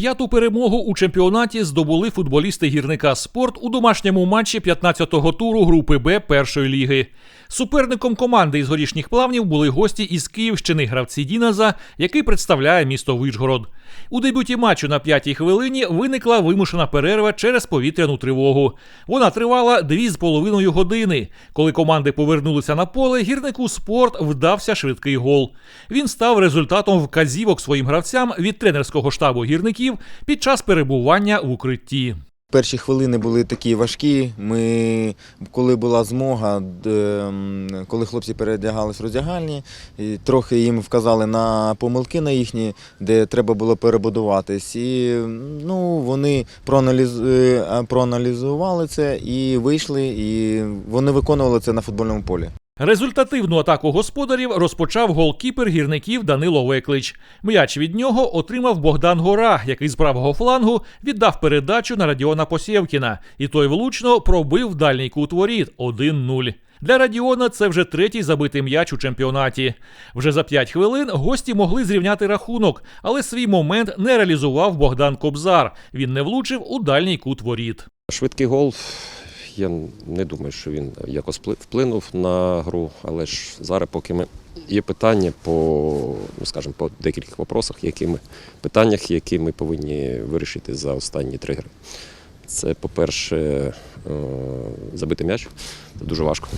П'яту перемогу у чемпіонаті здобули футболісти гірника спорт у домашньому матчі 15-го туру групи Б першої ліги. Суперником команди із горішніх плавнів були гості із Київщини гравці Діназа, який представляє місто Вишгород. У дебюті матчу на п'ятій хвилині виникла вимушена перерва через повітряну тривогу. Вона тривала дві з половиною години. Коли команди повернулися на поле, гірнику спорт вдався швидкий гол. Він став результатом вказівок своїм гравцям від тренерського штабу гірників під час перебування в укритті. Перші хвилини були такі важкі. Ми, коли була змога, коли хлопці передягались в роздягальні, трохи їм вказали на помилки на їхні, де треба було перебудуватись. І ну, вони е, проаналізували це і вийшли, і вони виконували це на футбольному полі. Результативну атаку господарів розпочав голкіпер гірників Данило Веклич. М'яч від нього отримав Богдан Гора, який з правого флангу віддав передачу на Радіона Посєвкіна, і той влучно пробив дальній кут воріт 1-0. Для Радіона це вже третій забитий м'яч у чемпіонаті. Вже за 5 хвилин гості могли зрівняти рахунок, але свій момент не реалізував Богдан Кобзар. Він не влучив у дальній кут воріт. Швидкий гол. Я не думаю, що він якось впли- вплинув на гру, але ж зараз, поки ми є питання по, ну скажімо, по декількох вопросах, які ми, питаннях, які ми повинні вирішити за останні три гри. Це, по-перше, е, забити м'яч, це дуже важко.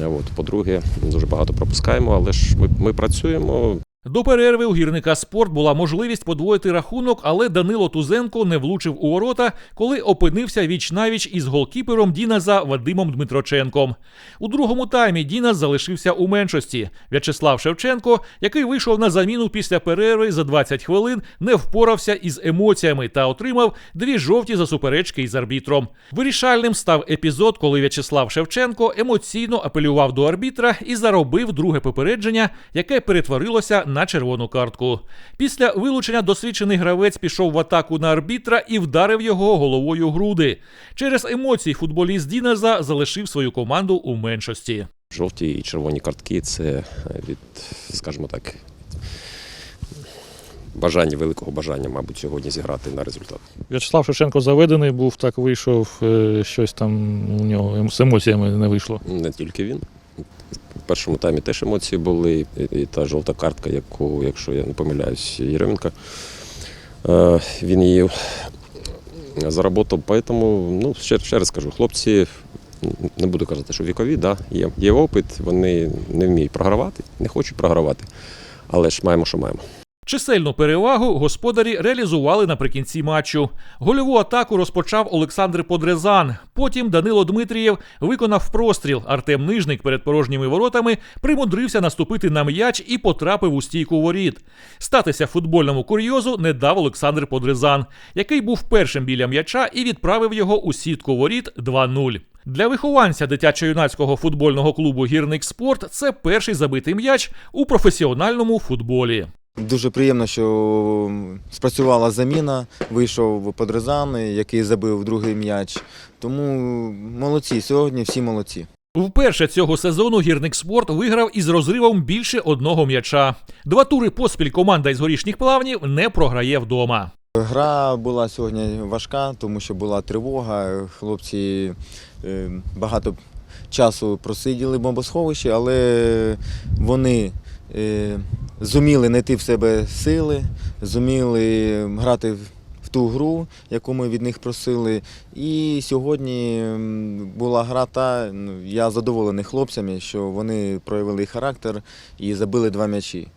От, по-друге, дуже багато пропускаємо, але ж ми, ми працюємо, До перерви у гірника спорт була можливість подвоїти рахунок, але Данило Тузенко не влучив у ворота, коли опинився віч навіч із голкіпером Діназа Вадимом Дмитроченком. У другому таймі Діназ залишився у меншості. В'ячеслав Шевченко, який вийшов на заміну після перерви за 20 хвилин, не впорався із емоціями та отримав дві жовті за суперечки із арбітром. Вирішальним став епізод, коли В'ячеслав Шевченко емоційно апелював до арбітра і заробив друге попередження, яке перетворилося на червону картку. Після вилучення досвідчений гравець пішов в атаку на арбітра і вдарив його головою груди. Через емоції футболіст Діназа залишив свою команду у меншості. жовті і червоні картки це від, скажімо так, бажання, великого бажання, мабуть, сьогодні зіграти на результат. В'ячеслав Шевченко заведений був, так вийшов, е, щось там у нього з емоціями не вийшло. Не тільки він. Першому таймі теж емоції були, і, та жовта картка, яку, якщо я не помиляюсь, Єременка, е, він її заработав. Поэтому, ну, ще, ще раз кажу, хлопці, не буду казати, що вікові, да, є, є опит, вони не вміють програвати, не хочуть програвати, але ж маємо, що маємо. Чисельну перевагу господарі реалізували наприкінці матчу. Гольову атаку розпочав Олександр Подрезан. Потім Данило Дмитрієв виконав простріл. Артем Нижник перед порожніми воротами примудрився наступити на м'яч і потрапив у стійку воріт. Статися футбольному курйозу не дав Олександр Подрезан, який був першим біля м'яча і відправив його у сітку воріт 2-0. Для вихованця дитячо-юнацького футбольного клубу Гірник Спорт це перший забитий м'яч у професіональному футболі. Дуже приємно, що спрацювала заміна, вийшов Подрезан, який забив другий м'яч. Тому молодці, сьогодні всі молодці. Вперше цього сезону гірник спорт виграв із розривом більше одного м'яча. Два тури поспіль команда із горішніх плавнів не програє вдома. Гра була сьогодні важка, тому що була тривога. Хлопці е, багато часу просиділи в бомбосховищі, але вони е, зуміли знайти в себе сили, зуміли грати в- ту гру, яку ми від них просили. І сьогодні була гра та ну, я задоволений хлопцями, що вони проявили характер і забили два м'ячі.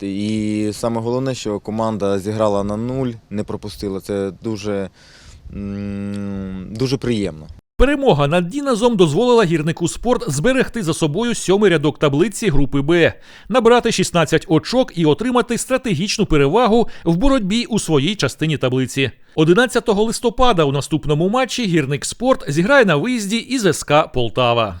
І саме головне, що команда зіграла на нуль, не пропустила. Це дуже, дуже приємно. Перемога над Діназом дозволила гірнику спорт зберегти за собою сьомий рядок таблиці групи Б, набрати 16 очок і отримати стратегічну перевагу в боротьбі у своїй частині таблиці. 11 листопада у наступному матчі гірник спорт зіграє на виїзді із СК Полтава.